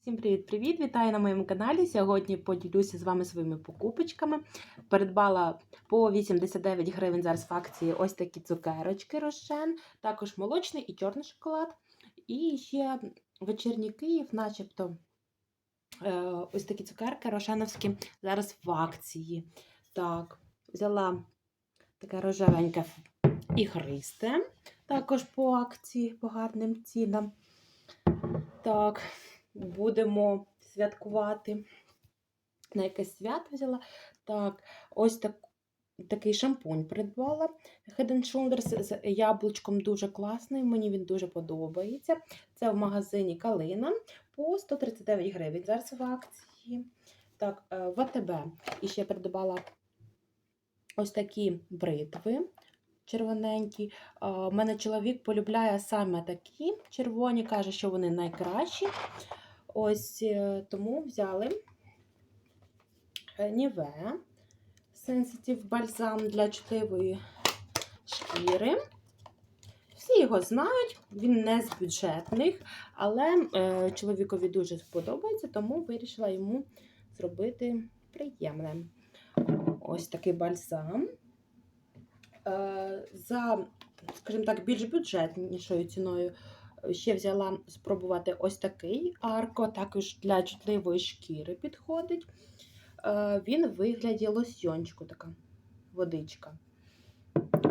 Всім привіт-привіт! Вітаю на моєму каналі. Сьогодні поділюся з вами своїми покупочками. Придбала по 89 гривень зараз в акції ось такі цукерочки Рошен, також молочний і чорний шоколад. І ще вечірній Київ, начебто е, ось такі цукерки рошеновські зараз в акції. Так, взяла таке рожевеньке і христе, також по акції, по гарним цінам. Так, будемо святкувати. На якесь свято взяла. Так, ось так, такий шампунь придбала. Head and Shoulders з яблучком дуже класний, мені він дуже подобається. Це в магазині Калина по 139 гривень. Зараз в акції. Так, е, в АТБ. І ще придбала ось такі бритви червоненькі. У мене чоловік полюбляє саме такі червоні, каже, що вони найкращі. Ось е, тому взяли Ніве Sensitive бальзам для чутливої шкіри. Всі його знають, він не з бюджетних, але е, чоловікові дуже сподобається, тому вирішила йому зробити приємне. Ось такий бальзам. Е, за, скажімо так, більш бюджетнішою ціною ще взяла спробувати ось такий арко, також для чутливої шкіри підходить. Е, Він вигляді лосьйончику, така водичка.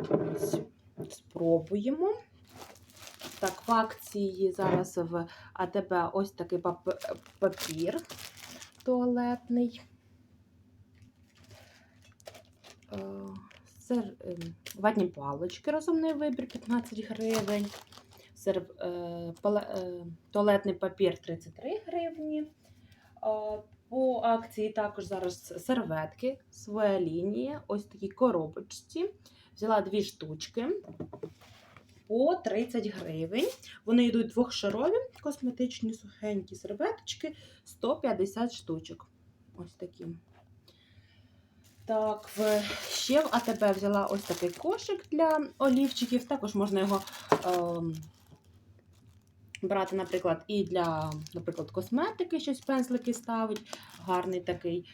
Ось, Спробуємо. Так, в акції зараз в АТБ ось такий пап- папір туалетний. Е, Сер, ем, ватні палочки, розумний вибір 15 гривень. Е, е, туалетний папір 33 гривні. Е, по акції також зараз серветки, своя лінія, ось такі коробочці. Взяла дві штучки по 30 гривень. Вони йдуть двохшарові, косметичні сухенькі серветочки, 150 штучок. Ось такі. Так, ще в АТБ взяла ось такий кошик для олівчиків. Також можна його ем, брати, наприклад, і для, наприклад, косметики, щось пензлики ставить. Гарний такий.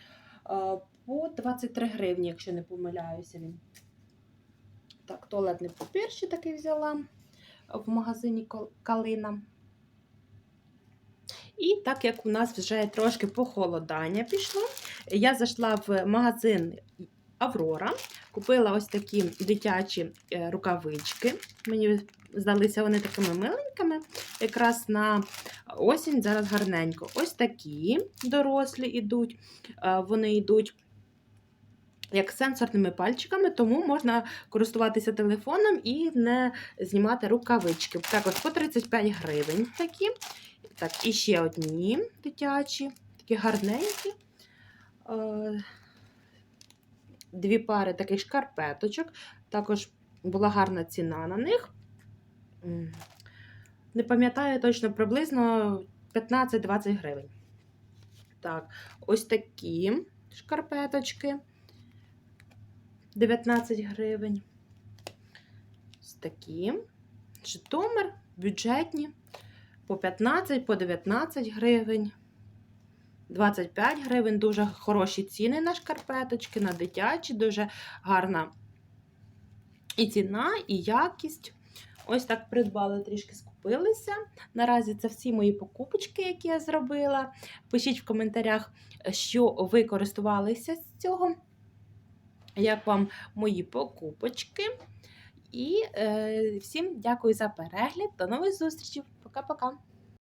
Е, по 23 гривні, якщо не помиляюся він. Так, туалетний папір ще такий взяла в магазині Калина. І так як у нас вже трошки похолодання пішло, я зайшла в магазин Аврора, купила ось такі дитячі е, рукавички. Мені здалися вони такими миленькими. Якраз на осінь зараз гарненько. Ось такі дорослі йдуть. Е, Вони йдуть. Як сенсорними пальчиками, тому можна користуватися телефоном і не знімати рукавички. Також по 35 гривень такі. Так, і ще одні дитячі, такі гарненькі. Дві пари таких шкарпеточок. Також була гарна ціна на них. Не пам'ятаю точно приблизно 15-20 гривень. Так, ось такі шкарпеточки. 19 гривень. Ось такі. Житомир, бюджетні по 15, по 19 гривень, 25 гривень. Дуже хороші ціни на шкарпеточки, на дитячі, дуже гарна і ціна, і якість. Ось так придбали, трішки скупилися. Наразі це всі мої покупочки, які я зробила. Пишіть в коментарях, що ви користувалися з цього. Як вам мої покупочки? І е, всім дякую за перегляд. До нових зустрічей. Пока-пока.